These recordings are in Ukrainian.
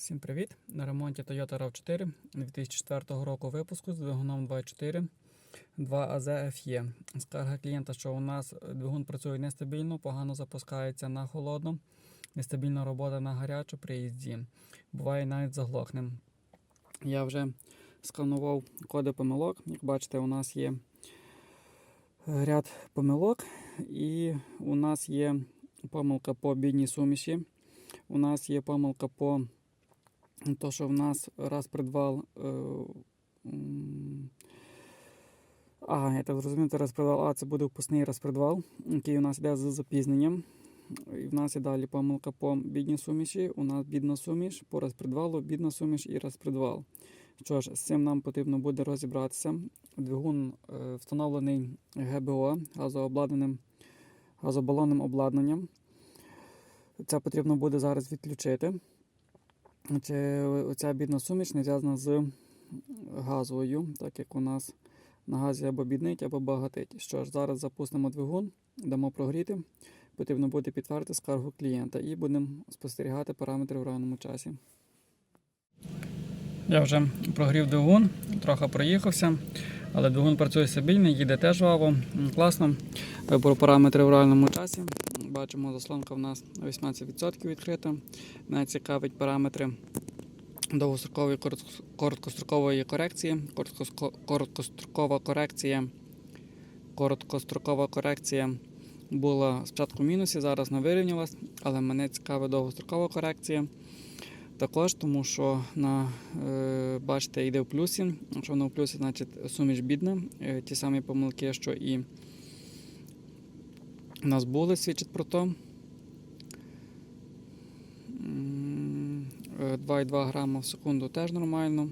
Всім привіт! На ремонті Toyota RAV4 2004 року випуску з двигуном 2.4 2AZ FE. Скарга клієнта, що у нас двигун працює нестабільно, погано запускається на холодно, нестабільна робота на гарячу при їзді. Буває навіть заглохнем. Я вже сканував коди помилок. Як бачите, у нас є ряд помилок, і у нас є помилка по бідній суміші. У нас є помилка по то, що в нас раз придбав. Е, а, я так зрозумів, це розпредвал. А, це буде впускний розпредвал, який у нас йде з запізненням. І в нас є далі помилка по бідній суміші. У нас бідна суміш, по розпредвалу, бідна суміш і розпредвал. Що ж, з цим нам потрібно буде розібратися. Двигун е, встановлений ГБО газообладнаним газобалонним обладнанням. Це потрібно буде зараз відключити. Оця бідна суміш не зв'язана з газовою, так як у нас на газі або біднить, або багатить. Що ж, зараз запустимо двигун, дамо прогріти. Потрібно буде підтвердити скаргу клієнта і будемо спостерігати параметри в реальному часі. Я вже прогрів двигун, трохи проїхався, але двигун працює стабільно, їде теж ваво. Класно. Вибору параметри в реальному часі. Бачимо, заслонка в нас 18% відкрита. Мене цікавить параметри довгострокової короткострокової корекції. Короткострокова корекція. Короткострокова корекція була спочатку в мінусі, зараз вона вирівнялась, але мене цікавить довгострокова корекція. Також, тому що на, е, бачите, йде в плюсі. Якщо воно в плюсі, значить суміш бідна. Е, ті самі помилки, що і у нас були, свідчить про то. Е, 2,2 грама в секунду теж нормально.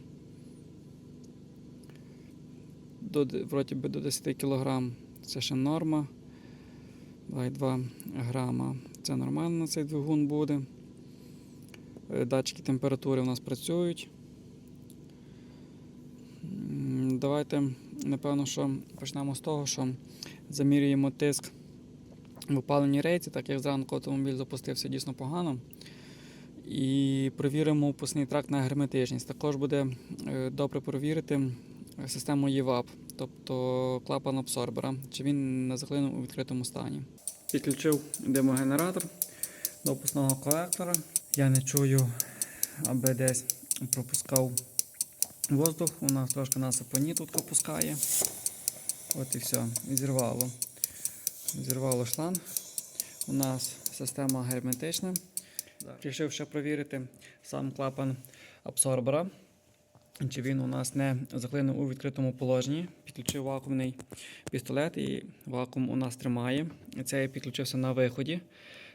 До, вроді би до 10 кг це ще норма. 2,2 грама. Це нормально на цей двигун буде. Е, Датчики температури у нас працюють. Давайте, напевно, що почнемо з того, що замірюємо тиск в опаленій рейці, так як зранку автомобіль запустився дійсно погано. І провіримо впускний тракт на герметичність. Також буде е, добре провірити систему EVAP, тобто клапан абсорбера, чи він не заклинув у відкритому стані. Підключив димогенератор до опускного колектора. Я не чую, аби десь пропускав воздух. У нас трошки насипані тут пропускає. От і все, зірвало. Зірвало шланг. У нас система герметична. Рішив ще провірити сам клапан абсорбера. Чи він у нас не заклинув у відкритому положенні. Підключив вакуумний пістолет і вакуум у нас тримає. Це я підключився на виході.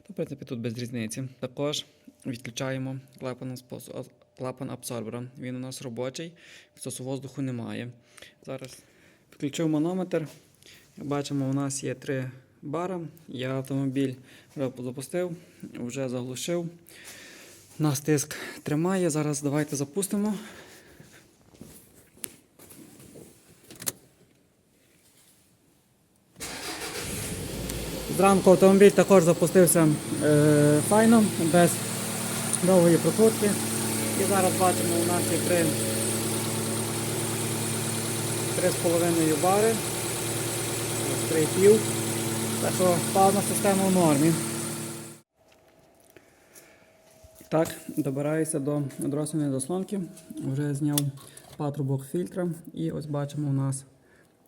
То, в принципі, тут без різниці. Також відключаємо клапан, клапан абсорбера. Він у нас робочий, підсосу воздуху немає. Зараз підключив манометр. Бачимо, у нас є три бара. Я автомобіль запустив, вже заглушив. Нас тиск тримає. Зараз давайте запустимо. Зранку автомобіль також запустився е, файно, без довгої прокрутки. І зараз бачимо, у нас є три, три з половиною бари, ось три і пів. Так що паливна система в нормі. Так, добираюся до дросельної заслонки. Вже зняв патрубок фільтра. І ось бачимо у нас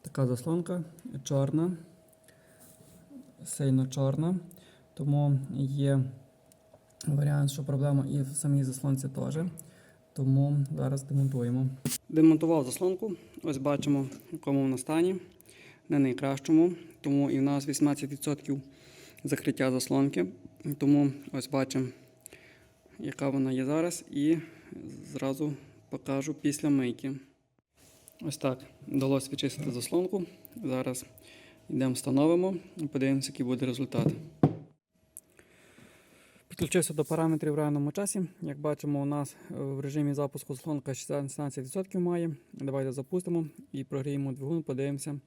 така заслонка чорна сильно чорна, тому є варіант, що проблема і в самій заслонці теж. Тому зараз демонтуємо. Демонтував заслонку. Ось бачимо, в якому вона стані. Не найкращому, тому і в нас 18% закриття заслонки. Тому ось бачимо, яка вона є зараз, і зразу покажу після мийки. Ось так вдалося відчистити заслонку. Зараз Йдемо встановимо і подивимося, який буде результат. Підключився до параметрів в реальному часі. Як бачимо, у нас в режимі запуску заслонка 16% має. Давайте запустимо і прогріємо двигун, подивимося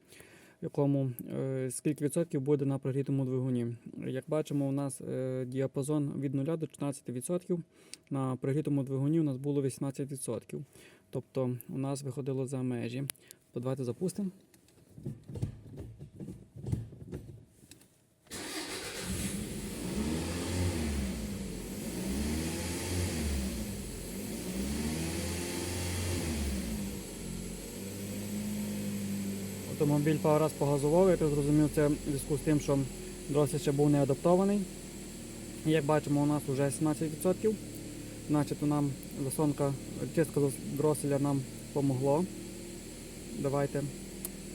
в якому е, скільки відсотків буде на прогрітому двигуні. Як бачимо, у нас е, діапазон від 0 до 14%. На прогрітому двигуні у нас було 18%. Тобто у нас виходило за межі. То давайте запустимо. Автомобіль пару раз погазував, я так зрозумів, це в зв'язку з тим, що дросель ще був не адаптований. Як бачимо, у нас вже 17%. Значить, нам засонка, чистка дроселя нам помогло. Давайте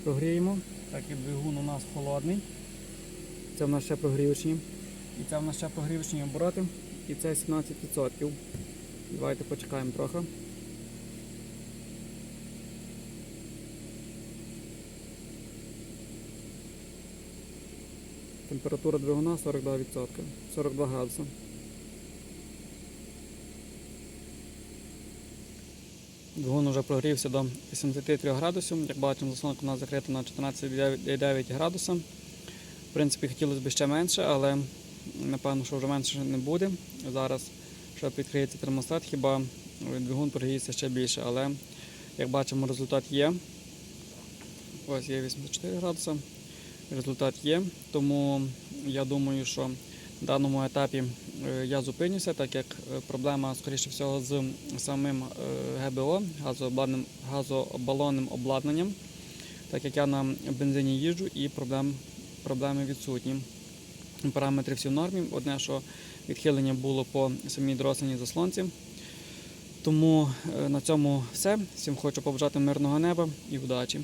прогріємо. Так і двигун у нас холодний. Це в нас ще прогрівочні. І це в нас ще прогрівочні обороти. І це 17%. Давайте почекаємо трохи. Температура двигуна 42%, 42 градуси. Двигун вже прогрівся до 83 градусів. Як бачимо, заслонка у нас закрита на 14,9 градуса. В принципі, хотілося б ще менше, але напевно, що вже менше не буде. Зараз, що відкриється термостат, хіба двигун прогріється ще більше. Але як бачимо, результат є. Ось є 84 градуса. Результат є, тому я думаю, що на даному етапі е, я зупинюся, так як е, проблема, скоріше всього, з самим е, ГБО, газообалонним обладнанням, так як я на бензині їжджу і проблем, проблеми відсутні. Параметри всі в нормі. Одне, що відхилення було по самій дросляній заслонці. Тому на цьому все. Всім хочу побажати мирного неба і удачі.